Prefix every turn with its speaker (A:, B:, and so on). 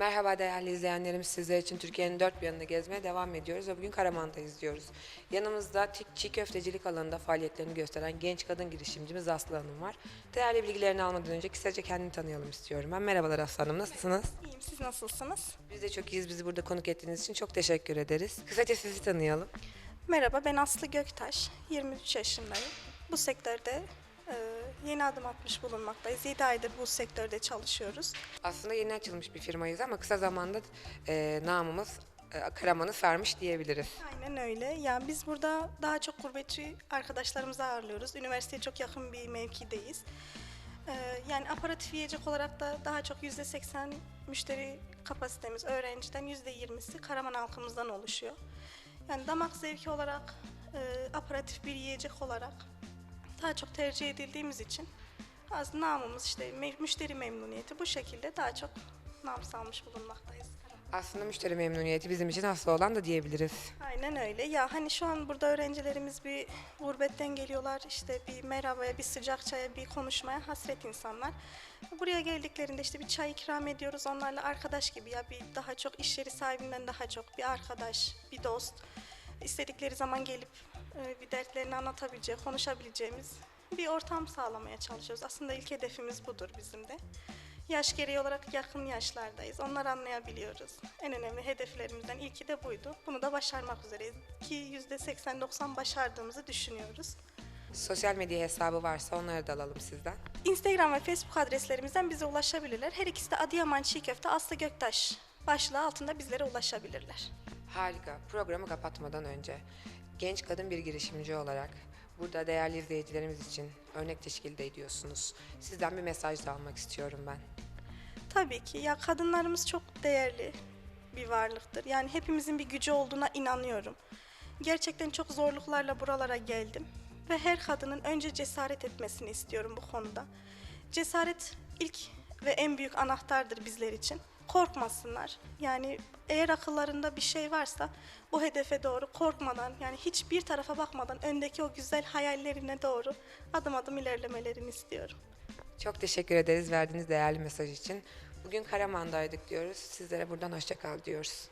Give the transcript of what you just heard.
A: Merhaba değerli izleyenlerimiz. Sizler için Türkiye'nin dört bir yanını gezmeye devam ediyoruz ve bugün Karaman'dayız diyoruz. Yanımızda çiğ köftecilik alanında faaliyetlerini gösteren genç kadın girişimcimiz Aslı Hanım var. Değerli bilgilerini almadan önce kısaca kendini tanıyalım istiyorum. Ben merhabalar Aslı Hanım. Nasılsınız?
B: İyiyim, siz nasılsınız?
A: Biz de çok iyiyiz. Bizi burada konuk ettiğiniz için çok teşekkür ederiz. Kısaca sizi tanıyalım.
B: Merhaba, ben Aslı Göktaş, 23 yaşındayım. Bu sektörde yeni adım atmış bulunmaktayız. 7 aydır bu sektörde çalışıyoruz.
A: Aslında yeni açılmış bir firmayız ama kısa zamanda e, namımız e, Karaman'ı sarmış diyebiliriz.
B: Aynen öyle. Yani biz burada daha çok gurbetçi arkadaşlarımızı ağırlıyoruz. Üniversiteye çok yakın bir mevkideyiz. E, yani aparatif yiyecek olarak da daha çok %80 müşteri kapasitemiz öğrenciden %20'si Karaman halkımızdan oluşuyor. Yani damak zevki olarak, e, aparatif bir yiyecek olarak daha çok tercih edildiğimiz için az namımız işte me- müşteri memnuniyeti bu şekilde daha çok nam salmış bulunmaktayız.
A: Aslında müşteri memnuniyeti bizim için aslı olan da diyebiliriz.
B: Aynen öyle. Ya hani şu an burada öğrencilerimiz bir gurbetten geliyorlar. işte bir merhabaya, bir sıcak çaya, bir konuşmaya hasret insanlar. Buraya geldiklerinde işte bir çay ikram ediyoruz. Onlarla arkadaş gibi ya bir daha çok iş yeri sahibinden daha çok bir arkadaş, bir dost. İstedikleri zaman gelip bir dertlerini anlatabileceği, konuşabileceğimiz bir ortam sağlamaya çalışıyoruz. Aslında ilk hedefimiz budur bizim de. Yaş gereği olarak yakın yaşlardayız. Onları anlayabiliyoruz. En önemli hedeflerimizden ilki de buydu. Bunu da başarmak üzereyiz. Ki %80-90 başardığımızı düşünüyoruz.
A: Sosyal medya hesabı varsa onları da alalım sizden.
B: Instagram ve Facebook adreslerimizden bize ulaşabilirler. Her ikisi de Adıyaman Çiğ Köfte Aslı Göktaş başlığı altında bizlere ulaşabilirler.
A: Harika. Programı kapatmadan önce genç kadın bir girişimci olarak burada değerli izleyicilerimiz için örnek teşkil ediyorsunuz. Sizden bir mesaj da almak istiyorum ben.
B: Tabii ki ya kadınlarımız çok değerli bir varlıktır. Yani hepimizin bir gücü olduğuna inanıyorum. Gerçekten çok zorluklarla buralara geldim ve her kadının önce cesaret etmesini istiyorum bu konuda. Cesaret ilk ve en büyük anahtardır bizler için. Korkmasınlar. Yani eğer akıllarında bir şey varsa bu hedefe doğru korkmadan yani hiçbir tarafa bakmadan öndeki o güzel hayallerine doğru adım adım ilerlemelerini istiyorum.
A: Çok teşekkür ederiz verdiğiniz değerli mesaj için. Bugün Karaman'daydık diyoruz. Sizlere buradan hoşça kal diyoruz.